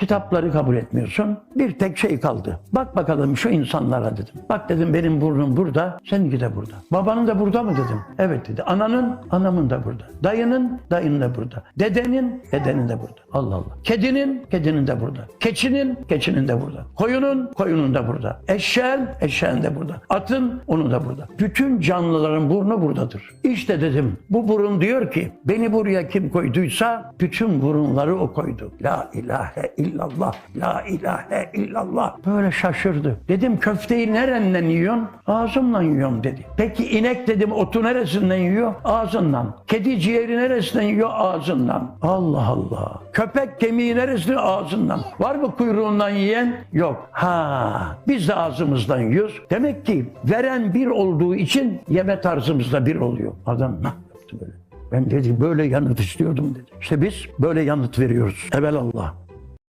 Kitapları kabul etmiyorsun. Bir tek şey kaldı. Bak bakalım şu insanlara dedim. Bak dedim benim burnum burada, seninki de burada. Babanın da burada mı dedim. Evet dedi. Ananın, anamın da burada. Dayının, dayının da burada. Dedenin, dedenin de burada. Allah Allah. Kedinin, kedinin de burada. Keçinin, keçinin de burada. Koyunun, koyunun da burada. Eşeğin, eşeğin de burada. Atın, onu da burada. Bütün canlıların burnu buradadır. İşte dedim bu burun diyor ki beni buraya kim koyduysa bütün burunları o koydu. La ilahe illallah, la ilahe illallah. Böyle şaşırdı. Dedim köfteyi nereden yiyorsun? Ağzımla yiyorum dedi. Peki inek dedim otu neresinden yiyor? Ağzından. Kedi ciğeri neresinden yiyor? Ağzından. Allah Allah. Köpek kemiği neresinden? Ağzından. Var mı kuyruğundan yiyen? Yok. Ha, biz de ağzımızdan yiyoruz. Demek ki veren bir olduğu için yeme tarzımızda bir oluyor. Adam ne yaptı böyle? Ben dedi böyle yanıt istiyordum dedi. İşte biz böyle yanıt veriyoruz. Evelallah.